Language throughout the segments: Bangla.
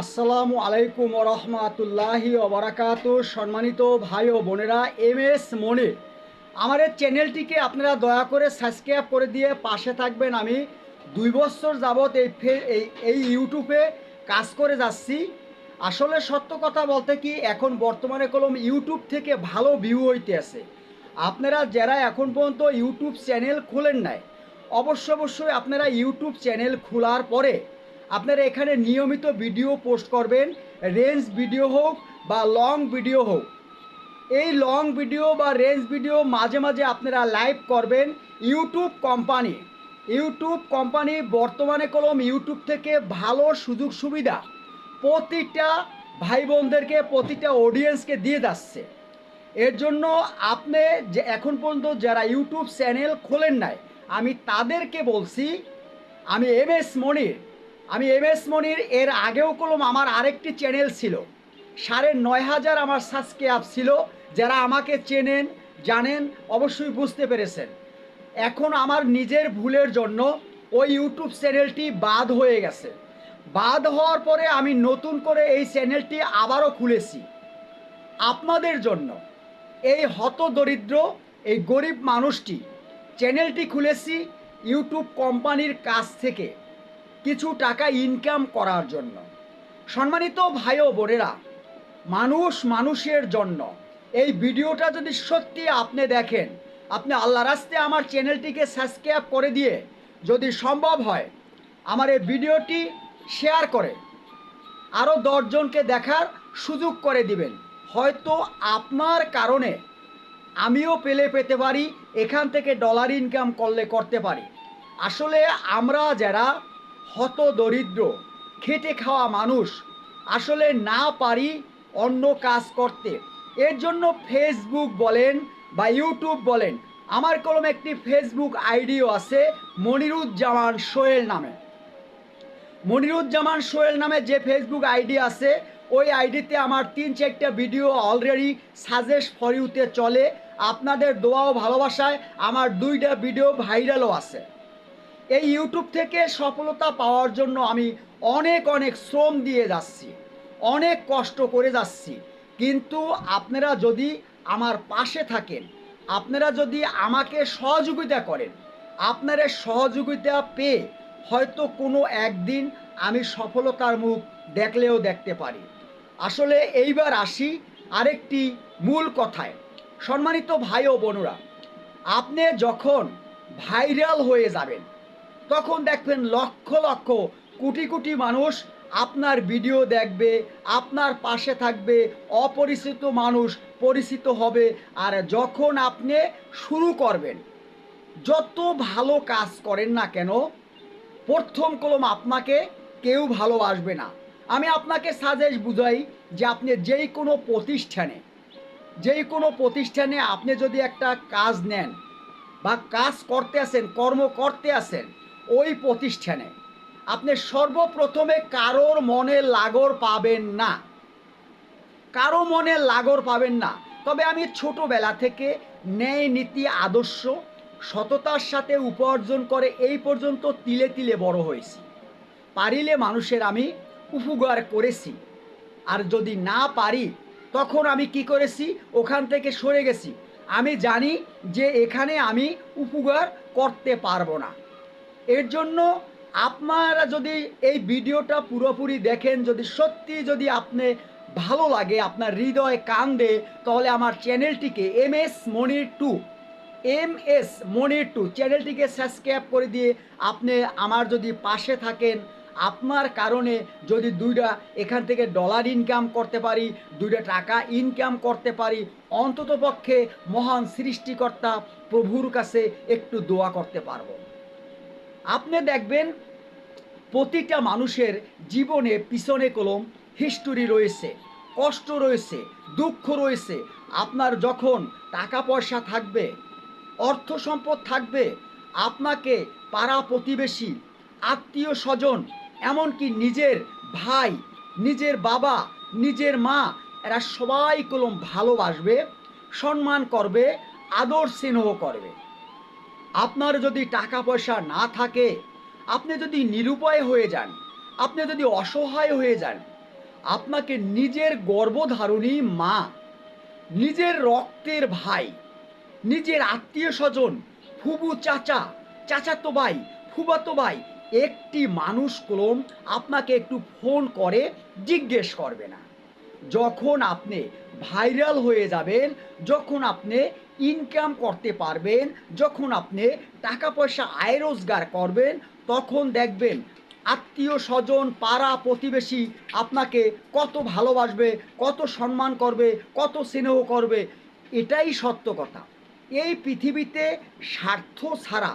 আসসালামু আলাইকুম রহমাতুল্লাহি ওবরাকাতু সম্মানিত ভাই ও বোনেরা, এম এস মনে আমার এই চ্যানেলটিকে আপনারা দয়া করে সাবস্ক্রাইব করে দিয়ে পাশে থাকবেন। আমি দুই বছর যাবৎ এই ফে- এই এই ইউটিউবে কাজ করে যাচ্ছি। আসলে সত্য কথা বলতে কি, এখন বর্তমানে কলম ইউটিউব থেকে ভালো ভিউ হইতে আছে। আপনারা যারা এখন পর্যন্ত ইউটিউব চ্যানেল খোলেন নাই, অবশ্য অবশ্যই আপনারা ইউটিউব চ্যানেল খোলার পরে আপনারা এখানে নিয়মিত ভিডিও পোস্ট করবেন, রেঞ্জ ভিডিও হোক বা লং ভিডিও হোক। এই লং ভিডিও বা রেঞ্জ ভিডিও মাঝে মাঝে আপনারা লাইভ করবেন ইউটিউব কোম্পানি। ইউটিউব কোম্পানি বর্তমানে কলম ইউটিউব থেকে ভালো সুযোগ সুবিধা প্রতিটা ভাই বোনদেরকে প্রতিটা অডিয়েন্সকে দিয়ে যাচ্ছে। এর জন্য আপনি যে এখন পর্যন্ত যারা ইউটিউব চ্যানেল খোলেন নাই, আমি তাদেরকে বলছি, আমি এম এস মনির আমি এম এস মনির, এর আগেও কলম আমার আরেকটি চ্যানেল ছিল। সাড়ে নয় হাজার আমার সাবস্ক্রাইব ছিল। যারা আমাকে চেনেন, জানেন, অবশ্যই বুঝতে পেরেছেন। এখন আমার নিজের ভুলের জন্য ওই ইউটিউব চ্যানেলটি বাদ হয়ে গেছে। বাদ হওয়ার পরে আমি নতুন করে এই চ্যানেলটি আবারও খুলেছি। আপনাদের জন্য এই হত দরিদ্র, এই গরিব মানুষটি চ্যানেলটি খুলেছি ইউটিউব কোম্পানির কাছ থেকে। কিছু টাকা ইনকাম করার জন্য। সম্মানিত ভাই ও বোনেরা, মানুষ মানুষের জন্য। এই ভিডিওটা যদি সত্যি আপনি দেখেন, আপনি আল্লাহ রাস্তে আমার চ্যানেলটিকে সাবস্ক্রাইব করে দিয়ে যদি সম্ভব হয়, আমার এই ভিডিওটি শেয়ার করে আরও দশজনকে দেখার সুযোগ করে দিবেন। হয়তো আপনার কারণে আমিও পেলে পেতে পারি, এখান থেকে ডলার ইনকাম করলে করতে পারি। আসলে আমরা যারা হত দরিদ্র, খেটে খাওয়া মানুষ, আসলে না পারি অন্য কাজ করতে। এর জন্য ফেসবুক বলেন বা ইউটিউব বলেন, আমার কলম একটি ফেসবুক আইডিও আছে, মনিরুজ্জামান সোহেল নামে। মনিরুজ্জামান সোহেল নামে যে ফেসবুক আইডি আছে, ওই আইডিতে আমার তিন চারটা ভিডিও অলরেডি সাজেস্ট ফর ইউতে চলে। আপনাদের দোয়া ও ভালোবাসায় আমার দুইটা ভিডিও ভাইরালও আছে। এই ইউটিউব থেকে সফলতা পাওয়ার জন্য আমি অনেক অনেক শ্রম দিয়ে যাচ্ছি। অনেক কষ্ট করে যাচ্ছি। কিন্তু আপনারা যদি আমার পাশে থাকেন, আপনারা যদি আমাকে সহযোগিতা করেন, আপনারা সহযোগিতা পেয়ে হয়তো কোনো একদিন আমি সফলতার মুখ দেখলেও দেখতে পারি। আসলে এইবার আসি আরেকটি মূল কথায়। সম্মানিত ভাই ও বোনরা, আপনি যখন ভাইরাল হয়ে যাবেন তখন দেখবেন লক্ষ লক্ষ কোটি কোটি মানুষ আপনার ভিডিও দেখবে, আপনার পাশে থাকবে, অপরিচিত মানুষ পরিচিত হবে। আর যখন আপনি শুরু করবেন, যত ভালো কাজ করেন না কেন, প্রথম কলম আপনাকে কেউ ভালোবাসবে না। আমি আপনাকে সাজেস্ট বুঝাই যে আপনি যেই কোনো প্রতিষ্ঠানে, যেই কোনো প্রতিষ্ঠানে আপনি যদি একটা কাজ নেন বা কাজ করতে আসেন, কর্ম করতে আসেন ওই প্রতিষ্ঠানে। আপনি সর্বপ্রথমে কারোর মনে লাগর পাবেন না। কারও মনে লাগর পাবেন না। তবে আমি ছোটবেলা থেকে ন্যায় নীতি, আদর্শ, সততার সাথে উপার্জন করে এই পর্যন্ত তিলে তিলে বড় হয়েছি। পারিলে মানুষের আমি উপকার করেছি। আর যদি না পারি, তখন আমি কি করেছি? ওখান থেকে সরে গেছি। আমি জানি যে এখানে আমি উপকার করতে পারব না। এর জন্য আপনারা যদি এই ভিডিওটা পুরোপুরি দেখেন, যদি সত্যি যদি আপনি ভালো লাগে, আপনার হৃদয় কান্দে, তাহলে আমার চ্যানেলটিকে M S Monir two, M S Monir two চ্যানেলটিকে সাবস্ক্রাইব করে দিয়ে আপনি আমার যদি পাশে থাকেন, আপনার কারণে যদি দুইটা এখান থেকে ডলার ইনকাম করতে পারি, দুইটা টাকা ইনকাম করতে পারি, অন্ততপক্ষে মহান সৃষ্টিকর্তা প্রভুর কাছে একটু দোয়া করতে পারব। আপনি দেখবেন প্রতিটা মানুষের জীবনে পিছনে কলম হিস্টোরি রয়েছে, কষ্ট রয়েছে, দুঃখ রয়েছে। আপনার যখন টাকা পয়সা থাকবে, অর্থ সম্পদ থাকবে, আপনাকে পাড়া প্রতিবেশী আত্মীয় স্বজন এমনকি নিজের ভাই, নিজের বাবা, নিজের মা, এরা সবাই কলম ভালোবাসবে, সম্মান করবে, আদর স্নেহ করবে। আপনার যদি টাকা পয়সা না থাকে, আপনি যদি নিরুপায় হয়ে যান, আপনি যদি অসহায় হয়ে যান, আপনাকে নিজের গর্ভধারণী মা, নিজের রক্তের ভাই, নিজের আত্মীয় স্বজন, ফুবু চাচা, চাচাতো ভাই, ফুবাতো ভাই, একটি মানুষ কলম আপনাকে একটু ফোন করে জিজ্ঞেস করবে না। যখন আপনি ভাইরাল হয়ে যাবেন, যখন আপনি ইনকাম করতে পারবেন, যখন আপনি টাকা পয়সা আয় রোজগার করবেন, তখন দেখবেন আত্মীয় স্বজন, পাড়া প্রতিবেশী আপনাকে কত ভালোবাসবে, কত সম্মান করবে, কত স্নেহ করবে। এটাই সত্য কথা। এই পৃথিবীতে স্বার্থ ছাড়া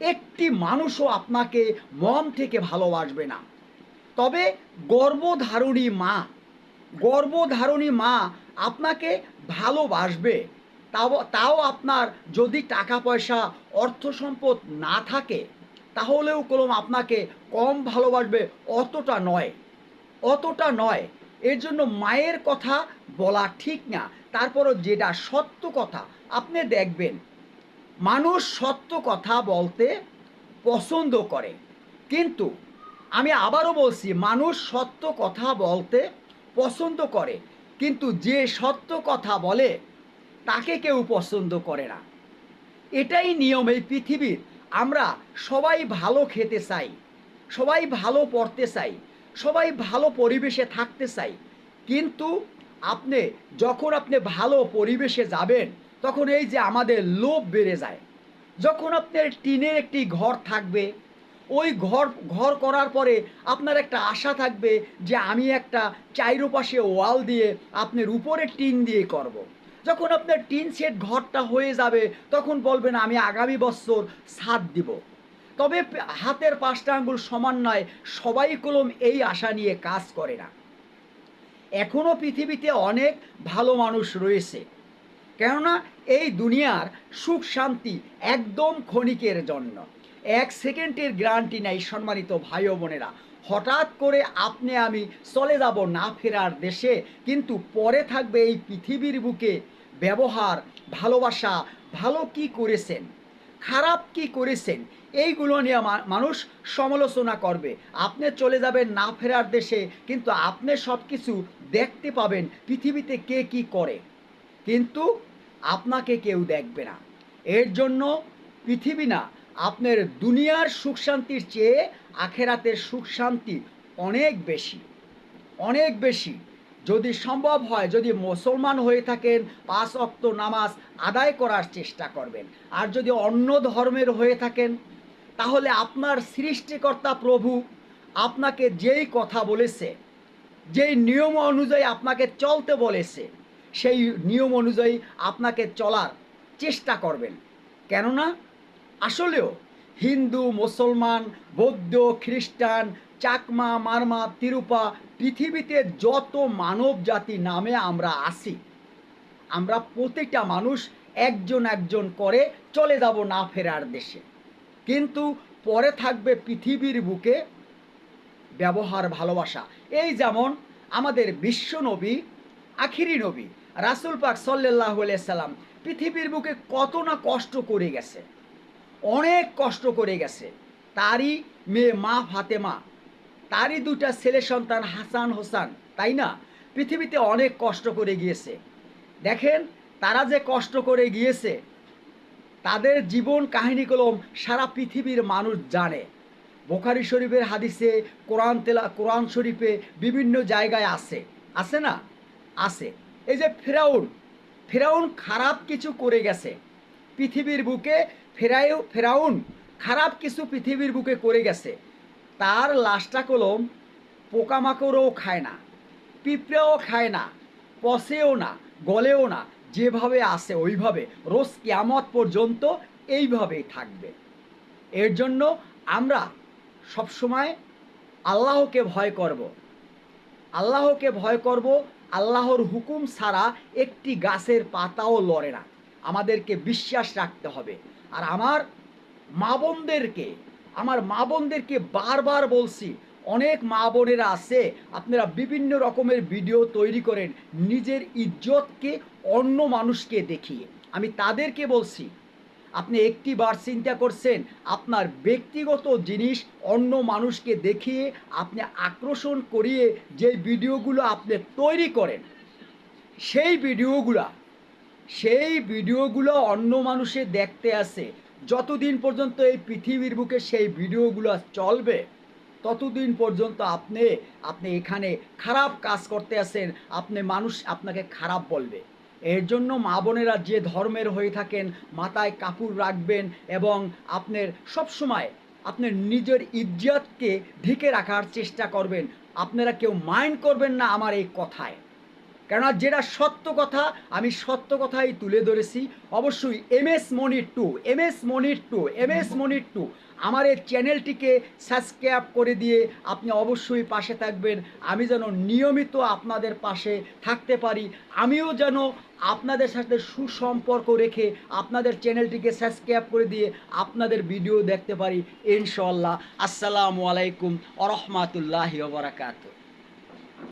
একটি মানুষও আপনাকে মন থেকে ভালোবাসবে না। তবে গর্ভধারণী মা গর্ভধারণী মা আপনাকে ভালোবাসবে। তাও তাও আপনার যদি টাকা পয়সা অর্থ সম্পদ না থাকে, তাহলেও কলম আপনাকে কম ভালোবাসবে অতটা নয়। অতটা নয়। এর জন্য মায়ের কথা বলা ঠিক না। তারপরও যেটা সত্য কথা, আপনি দেখবেন, মানুষ সত্য কথা বলতে পছন্দ করে। কিন্তু আমি আবারও বলছি, মানুষ সত্য কথা বলতে পছন্দ করে। কিন্তু যে সত্য কথা বলে, তাকে কেউ পছন্দ করে না। এটাই নিয়ম এই পৃথিবীর। আমরা সবাই ভালো খেতে চাই, সবাই ভালো পড়তে চাই, সবাই ভালো পরিবেশে থাকতে চাই। কিন্তু আপনি, যখন আপনি ভালো পরিবেশে যাবেন, তখন এই যে আমাদের লোভ বেড়ে যায়। যখন আপনার টিনের একটি ঘর থাকবে ওই ঘর ঘর করার পরে আপনার একটা আশা থাকবে যে আমি একটা চাইরোপাশে ওয়াল দিয়ে আপনার উপরে টিন দিয়ে করব। যখন আপনার টিন সেট ঘরটা হয়ে যাবে, তখন বলবেন, আমি আগামী বছর ছাদ দিব। তবে হাতের পাঁচটা আঙ্গুল সমান নয়, সবাই কলম এই আশা নিয়ে কাজ করে না। এখনও পৃথিবীতে অনেক ভালো মানুষ রয়েছে, কেননা এই দুনিয়ার সুখ শান্তি একদম ক্ষণিকের জন্য। এক সেকেন্ডের গ্যারান্টি নেই সম্মানিত ভাই বোনেরা। হঠাৎ করে আপনি আমি চলে যাব না ফেরার দেশে, কিন্তু পরে থাকবে এই পৃথিবীর বুকে ব্যবহার, ভালোবাসা, ভালো কি করেছেন, খারাপ কি করেছেন, এইগুলো নিয়ে মানুষ সমালোচনা করবে। আপনি চলে যাবেন না ফেরার দেশে, কিন্তু আপনি সব কিছু দেখতে পাবেন পৃথিবীতে কে কি করে। কিন্তু আপনাকে কেউ দেখবে না। এর জন্য পৃথিবী না আপনার দুনিয়ার সুখ শান্তির চেয়ে আখেরাতের সুখ শান্তি অনেক বেশি। অনেক বেশি। যদি সম্ভব হয়, যদি মুসলমান হয়ে থাকেন, পাঁচ অক্ত নামাজ আদায় করার চেষ্টা করবেন। আর যদি অন্য ধর্মের হয়ে থাকেন, তাহলে আপনার সৃষ্টিকর্তা প্রভু আপনাকে যেই কথা বলেছে, যেই নিয়ম অনুযায়ী আপনাকে চলতে বলেছে, সেই নিয়ম অনুযায়ী আপনাকে চলার চেষ্টা করবেন। কেননা আসলেও হিন্দু, মুসলমান, বৌদ্ধ, খ্রিস্টান, চাকমা, মারমা, তিরুপা পৃথিবীতে যত মানব জাতি নামে আমরা আসি, আমরা প্রতিটা মানুষ একজন একজন করে চলে যাব না ফেরার দেশে। কিন্তু পরে থাকবে পৃথিবীর বুকে ব্যবহার, ভালোবাসা। এই যেমন আমাদের বিশ্ব নবী, আখিরি নবী, রাসুল পাক সাল্লাহ সাল্লাম পৃথিবীর বুকে কত না কষ্ট করে গেছে। অনেক কষ্ট করে গেছে। তারই মেয়ে মা ফাতেমা, তারই দুটা ছেলে সন্তান হাসান হোসান, তাই না? পৃথিবীতে অনেক কষ্ট করে গিয়েছে। দেখেন, তারা যে কষ্ট করে গিয়েছে, তাদের জীবন কাহিনী কলম সারা পৃথিবীর মানুষ জানে। বোখারি শরীফের হাদিসে, কোরআন তেলা, কোরআন শরীফে বিভিন্ন জায়গায় আছে। আছে না? আছে। এই যে ফেরাউন ফেরাউন খারাপ কিছু করে গেছে। পৃথিবীর বুকে ফেরাই ফেরাউন খারাপ কিছু পৃথিবীর বুকে করে গেছে। তার লাশটা কলম পোকামাকড়ও খায় না, পিঁপড়েও খায় না পচেও না, গলেও না, যেভাবে আসে ওইভাবে। রোজ কিয়ামত পর্যন্ত এইভাবেই থাকবে। এর জন্য আমরা সবসময় আল্লাহকে ভয় করব। আল্লাহকে ভয় করব, আল্লাহর হুকুম ছাড়া একটি গাছের পাতাও লড়ে না। আমাদেরকে বিশ্বাস রাখতে হবে। আর আমার মা বোনদেরকে, আমার মা বোনদেরকে বারবার বলছি, অনেক মা বোনেরা আছে, আপনারা বিভিন্ন রকমের ভিডিও তৈরি করেন, নিজের ইজ্জতকে অন্য মানুষকে দেখিয়ে। আমি তাদেরকে বলছি, আপনি একটি বার চিন্তা করছেন, আপনার ব্যক্তিগত জিনিস অন্য মানুষকে দেখিয়ে আপনি আকর্ষণ করিয়ে যে ভিডিওগুলো আপনি তৈরি করেন, সেই ভিডিওগুলা সেই ভিডিওগুলো অন্য মানুষে দেখতে আসে। যতদিন পর্যন্ত এই পৃথিবীর বুকে সেই ভিডিওগুলো চলবে, ততদিন পর্যন্ত আপনি আপনি এখানে খারাপ কাজ করতে আসেন, আপনি মানুষ আপনাকে খারাপ বলবে। এর জন্য মা বোনেরা যে ধর্মের হয়ে থাকেন, মাথায় কাপড় রাখবেন এবং আপনার সবসময় আপনার নিজের ইজ্জতকে ঢেকে রাখার চেষ্টা করবেন। আপনারা কেউ মাইন্ড করবেন না আমার এই কথায়। কেননা যেটা সত্য কথা, আমি সত্য কথাই তুলে ধরেছি। অবশ্যই M S Monir two M S Monir two M S Monir two আমার এই চ্যানেলটিকে সাবস্ক্রাইব করে দিয়ে আপনি অবশ্যই পাশে থাকবেন। আমি যেন নিয়মিত আপনাদের পাশে থাকতে পারি। আমিও যেন আপনাদের সাথে সুসম্পর্ক রেখে আপনাদের চ্যানেলটিকে সাবস্ক্রাইব করে দিয়ে আপনাদের ভিডিও দেখতে পারি। ইনশাল্লাহ আসসালামু আলাইকুম আ রহমতুল্লাহি বারাকাতুহ।